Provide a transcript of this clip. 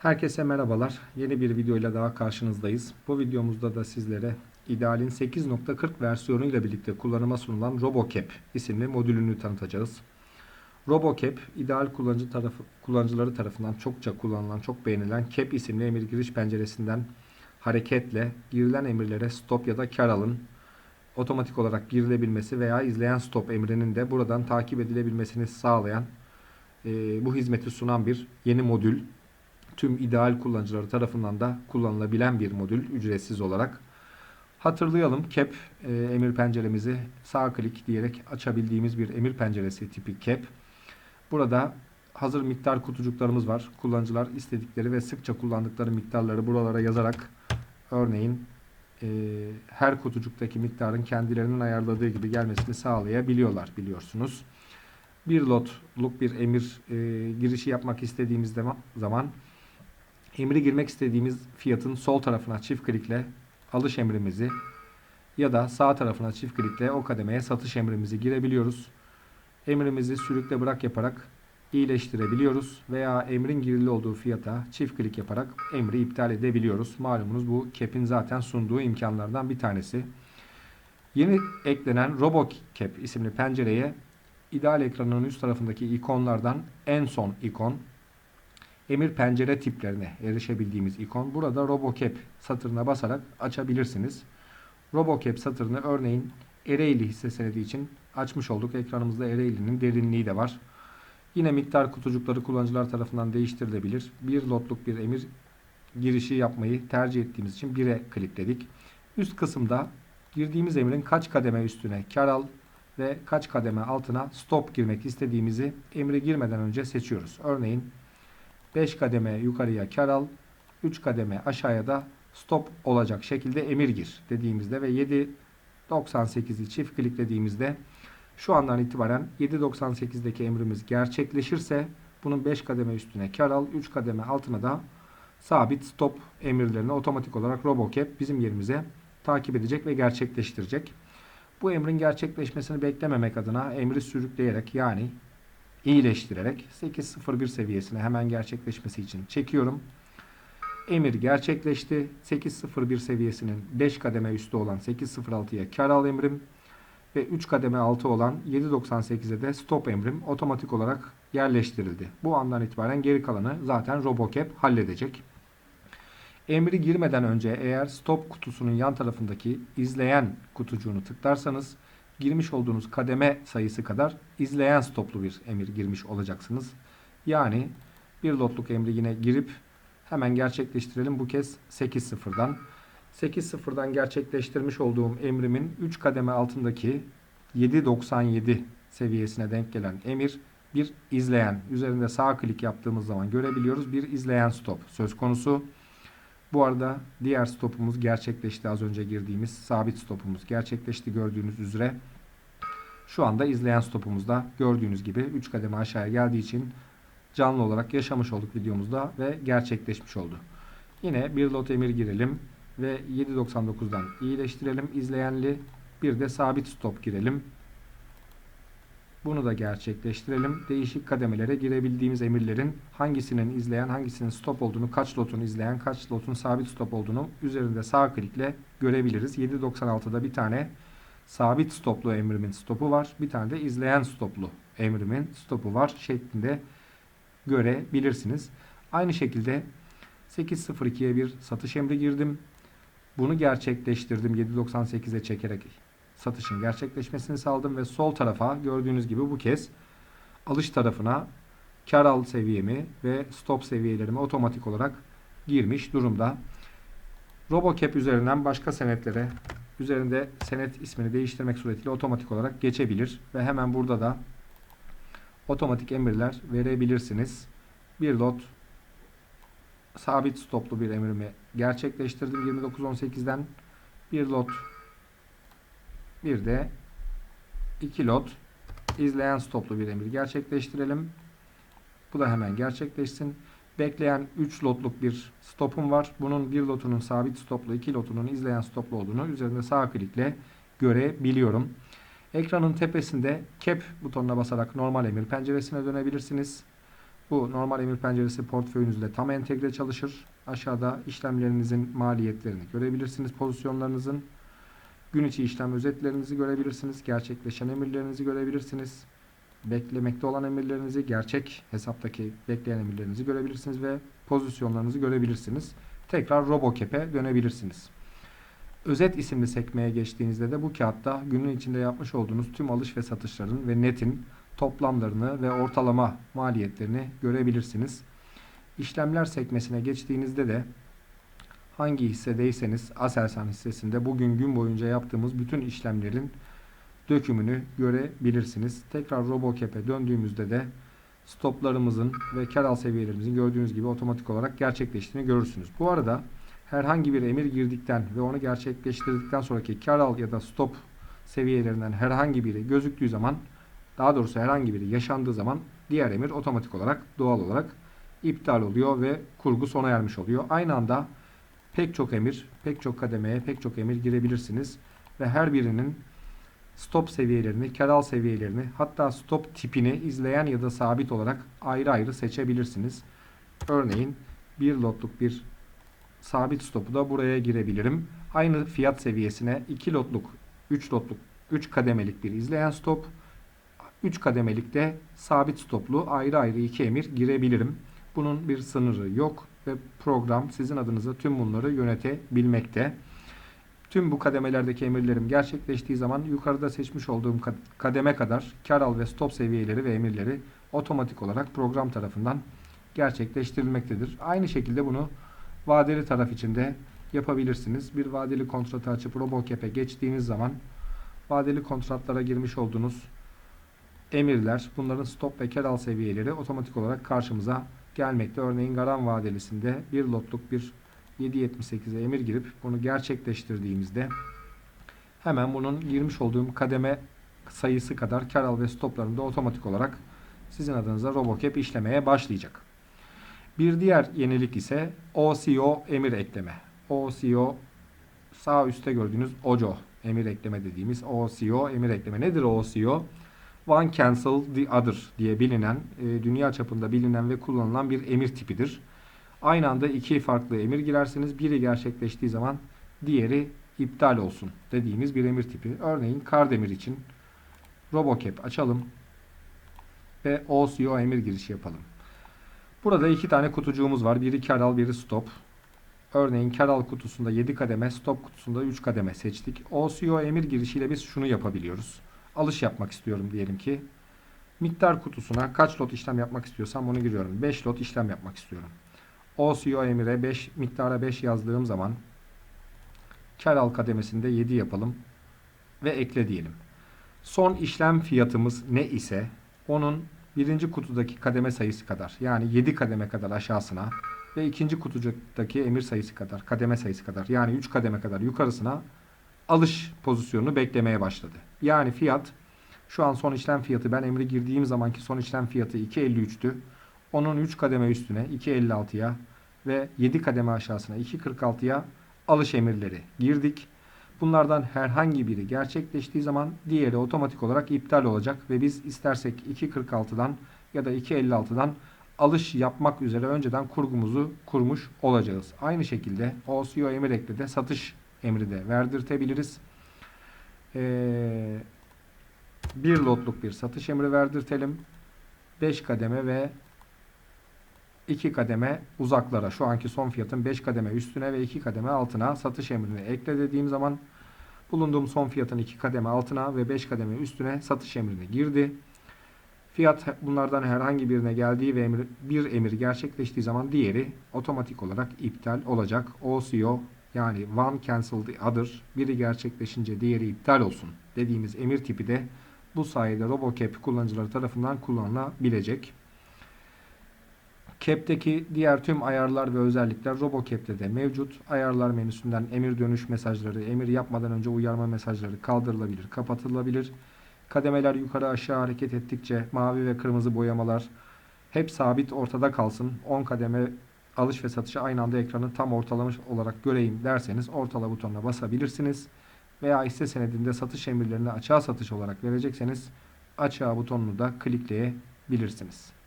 Herkese merhabalar. Yeni bir videoyla daha karşınızdayız. Bu videomuzda da sizlere İdeal'in 8.40 versiyonu ile birlikte kullanıma sunulan RoboCap isimli modülünü tanıtacağız. RoboCap, ideal kullanıcı tarafı, kullanıcıları tarafından çokça kullanılan, çok beğenilen Cap isimli emir giriş penceresinden hareketle girilen emirlere stop ya da kar alın otomatik olarak girilebilmesi veya izleyen stop emrinin de buradan takip edilebilmesini sağlayan e, bu hizmeti sunan bir yeni modül tüm ideal kullanıcıları tarafından da kullanılabilen bir modül ücretsiz olarak. Hatırlayalım cap e, emir penceremizi sağ klik diyerek açabildiğimiz bir emir penceresi tipi cap. Burada hazır miktar kutucuklarımız var. Kullanıcılar istedikleri ve sıkça kullandıkları miktarları buralara yazarak örneğin e, her kutucuktaki miktarın kendilerinin ayarladığı gibi gelmesini sağlayabiliyorlar biliyorsunuz. Bir lotluk bir emir e, girişi yapmak istediğimiz zaman- emri girmek istediğimiz fiyatın sol tarafına çift klikle alış emrimizi ya da sağ tarafına çift klikle o kademeye satış emrimizi girebiliyoruz. Emrimizi sürükle bırak yaparak iyileştirebiliyoruz veya emrin girili olduğu fiyata çift klik yaparak emri iptal edebiliyoruz. Malumunuz bu cap'in zaten sunduğu imkanlardan bir tanesi. Yeni eklenen RoboCap isimli pencereye ideal ekranının üst tarafındaki ikonlardan en son ikon emir pencere tiplerine erişebildiğimiz ikon. Burada RoboCap satırına basarak açabilirsiniz. RoboCap satırını örneğin Ereğli hisse senedi için açmış olduk. Ekranımızda Ereğli'nin derinliği de var. Yine miktar kutucukları kullanıcılar tarafından değiştirilebilir. Bir lotluk bir emir girişi yapmayı tercih ettiğimiz için 1'e klikledik. Üst kısımda girdiğimiz emrin kaç kademe üstüne kar al ve kaç kademe altına stop girmek istediğimizi emri girmeden önce seçiyoruz. Örneğin 5 kademe yukarıya kar al, 3 kademe aşağıya da stop olacak şekilde emir gir dediğimizde ve 7.98'i çift kliklediğimizde şu andan itibaren 7.98'deki emrimiz gerçekleşirse bunun 5 kademe üstüne kar al, 3 kademe altına da sabit stop emirlerini otomatik olarak RoboCap bizim yerimize takip edecek ve gerçekleştirecek. Bu emrin gerçekleşmesini beklememek adına emri sürükleyerek yani iyileştirerek 8.01 seviyesine hemen gerçekleşmesi için çekiyorum. Emir gerçekleşti. 8.01 seviyesinin 5 kademe üstü olan 8.06'ya kar al emrim ve 3 kademe altı olan 7.98'e de stop emrim otomatik olarak yerleştirildi. Bu andan itibaren geri kalanı zaten RoboCap halledecek. Emri girmeden önce eğer stop kutusunun yan tarafındaki izleyen kutucuğunu tıklarsanız girmiş olduğunuz kademe sayısı kadar izleyen stoplu bir emir girmiş olacaksınız. Yani bir lotluk emri yine girip hemen gerçekleştirelim bu kez 8.0'dan. 8.0'dan gerçekleştirmiş olduğum emrimin 3 kademe altındaki 7.97 seviyesine denk gelen emir bir izleyen. Üzerinde sağ klik yaptığımız zaman görebiliyoruz. Bir izleyen stop söz konusu. Bu arada diğer stopumuz gerçekleşti. Az önce girdiğimiz sabit stopumuz gerçekleşti gördüğünüz üzere. Şu anda izleyen stopumuzda gördüğünüz gibi 3 kademe aşağıya geldiği için canlı olarak yaşamış olduk videomuzda ve gerçekleşmiş oldu. Yine bir lot emir girelim ve 7.99'dan iyileştirelim izleyenli. Bir de sabit stop girelim. Bunu da gerçekleştirelim. Değişik kademelere girebildiğimiz emirlerin hangisinin izleyen, hangisinin stop olduğunu, kaç lotun izleyen, kaç lotun sabit stop olduğunu üzerinde sağ klikle görebiliriz. 7.96'da bir tane sabit stoplu emrimin stopu var. Bir tane de izleyen stoplu emrimin stopu var şeklinde görebilirsiniz. Aynı şekilde 8.02'ye bir satış emri girdim. Bunu gerçekleştirdim 7.98'e çekerek satışın gerçekleşmesini sağladım ve sol tarafa gördüğünüz gibi bu kez alış tarafına kar al seviyemi ve stop seviyelerimi otomatik olarak girmiş durumda. RoboCap üzerinden başka senetlere üzerinde senet ismini değiştirmek suretiyle otomatik olarak geçebilir ve hemen burada da otomatik emirler verebilirsiniz. Bir lot sabit stoplu bir emrimi gerçekleştirdim 29.18'den bir lot bir de iki lot izleyen stoplu bir emir gerçekleştirelim. Bu da hemen gerçekleşsin. Bekleyen 3 lotluk bir stopum var. Bunun bir lotunun sabit stoplu, iki lotunun izleyen stoplu olduğunu üzerinde sağ klikle görebiliyorum. Ekranın tepesinde cap butonuna basarak normal emir penceresine dönebilirsiniz. Bu normal emir penceresi portföyünüzle tam entegre çalışır. Aşağıda işlemlerinizin maliyetlerini görebilirsiniz. Pozisyonlarınızın gün içi işlem özetlerinizi görebilirsiniz. Gerçekleşen emirlerinizi görebilirsiniz. Beklemekte olan emirlerinizi, gerçek hesaptaki bekleyen emirlerinizi görebilirsiniz ve pozisyonlarınızı görebilirsiniz. Tekrar RoboCap'e dönebilirsiniz. Özet isimli sekmeye geçtiğinizde de bu kağıtta günün içinde yapmış olduğunuz tüm alış ve satışların ve netin toplamlarını ve ortalama maliyetlerini görebilirsiniz. İşlemler sekmesine geçtiğinizde de hangi hissedeyseniz Aselsan hissesinde bugün gün boyunca yaptığımız bütün işlemlerin dökümünü görebilirsiniz. Tekrar RoboCap'e döndüğümüzde de stoplarımızın ve kar al seviyelerimizin gördüğünüz gibi otomatik olarak gerçekleştiğini görürsünüz. Bu arada herhangi bir emir girdikten ve onu gerçekleştirdikten sonraki kar al ya da stop seviyelerinden herhangi biri gözüktüğü zaman daha doğrusu herhangi biri yaşandığı zaman diğer emir otomatik olarak doğal olarak iptal oluyor ve kurgu sona ermiş oluyor. Aynı anda pek çok emir, pek çok kademeye, pek çok emir girebilirsiniz ve her birinin stop seviyelerini, kar al seviyelerini, hatta stop tipini izleyen ya da sabit olarak ayrı ayrı seçebilirsiniz. Örneğin bir lotluk bir sabit stopu da buraya girebilirim. Aynı fiyat seviyesine 2 lotluk, 3 lotluk, 3 kademelik bir izleyen stop, 3 kademelik de sabit stoplu ayrı ayrı iki emir girebilirim. Bunun bir sınırı yok ve program sizin adınıza tüm bunları yönetebilmekte. Tüm bu kademelerdeki emirlerim gerçekleştiği zaman yukarıda seçmiş olduğum kademe kadar kar al ve stop seviyeleri ve emirleri otomatik olarak program tarafından gerçekleştirilmektedir. Aynı şekilde bunu vadeli taraf için de yapabilirsiniz. Bir vadeli kontratı açıp RoboCap'e geçtiğiniz zaman vadeli kontratlara girmiş olduğunuz emirler, bunların stop ve kar al seviyeleri otomatik olarak karşımıza gelmekte. Örneğin Garan vadelisinde bir lotluk bir 7.78'e emir girip bunu gerçekleştirdiğimizde hemen bunun girmiş olduğum kademe sayısı kadar kar al ve stoplarında otomatik olarak sizin adınıza RoboCap işlemeye başlayacak. Bir diğer yenilik ise OCO emir ekleme. OCO sağ üstte gördüğünüz OCO emir ekleme dediğimiz OCO emir ekleme. Nedir OCO? One cancel the other diye bilinen, e, dünya çapında bilinen ve kullanılan bir emir tipidir. Aynı anda iki farklı emir girersiniz. Biri gerçekleştiği zaman diğeri iptal olsun dediğimiz bir emir tipi. Örneğin Kardemir için RoboCap açalım ve OCO emir girişi yapalım. Burada iki tane kutucuğumuz var. Biri kar al, biri stop. Örneğin kar al kutusunda 7 kademe, stop kutusunda 3 kademe seçtik. OCO emir girişiyle biz şunu yapabiliyoruz. Alış yapmak istiyorum diyelim ki. Miktar kutusuna kaç lot işlem yapmak istiyorsam onu giriyorum. 5 lot işlem yapmak istiyorum. OCO emire 5 miktara 5 yazdığım zaman kar al kademesinde 7 yapalım ve ekle diyelim. Son işlem fiyatımız ne ise onun birinci kutudaki kademe sayısı kadar yani 7 kademe kadar aşağısına ve ikinci kutucuktaki emir sayısı kadar kademe sayısı kadar yani 3 kademe kadar yukarısına alış pozisyonunu beklemeye başladı. Yani fiyat şu an son işlem fiyatı ben emri girdiğim zamanki son işlem fiyatı 2.53'tü. Onun 3 kademe üstüne 2.56'ya ve 7 kademe aşağısına 2.46'ya alış emirleri girdik. Bunlardan herhangi biri gerçekleştiği zaman diğeri otomatik olarak iptal olacak ve biz istersek 2.46'dan ya da 2.56'dan alış yapmak üzere önceden kurgumuzu kurmuş olacağız. Aynı şekilde OCO emir ekle de satış emri de verdirtebiliriz. Ee, bir lotluk bir satış emri verdirtelim. 5 kademe ve 2 kademe uzaklara şu anki son fiyatın 5 kademe üstüne ve 2 kademe altına satış emrini ekle dediğim zaman bulunduğum son fiyatın 2 kademe altına ve 5 kademe üstüne satış emrini girdi. Fiyat bunlardan herhangi birine geldiği ve emir, bir emir gerçekleştiği zaman diğeri otomatik olarak iptal olacak. OCO yani one cancel the other biri gerçekleşince diğeri iptal olsun dediğimiz emir tipi de bu sayede RoboCap kullanıcıları tarafından kullanılabilecek. Cap'teki diğer tüm ayarlar ve özellikler RoboCap'te de mevcut. Ayarlar menüsünden emir dönüş mesajları, emir yapmadan önce uyarma mesajları kaldırılabilir, kapatılabilir. Kademeler yukarı aşağı hareket ettikçe mavi ve kırmızı boyamalar hep sabit ortada kalsın. 10 kademe alış ve satışı aynı anda ekranı tam ortalamış olarak göreyim derseniz ortala butonuna basabilirsiniz. Veya hisse senedinde satış emirlerini açığa satış olarak verecekseniz açığa butonunu da klikleyebilirsiniz.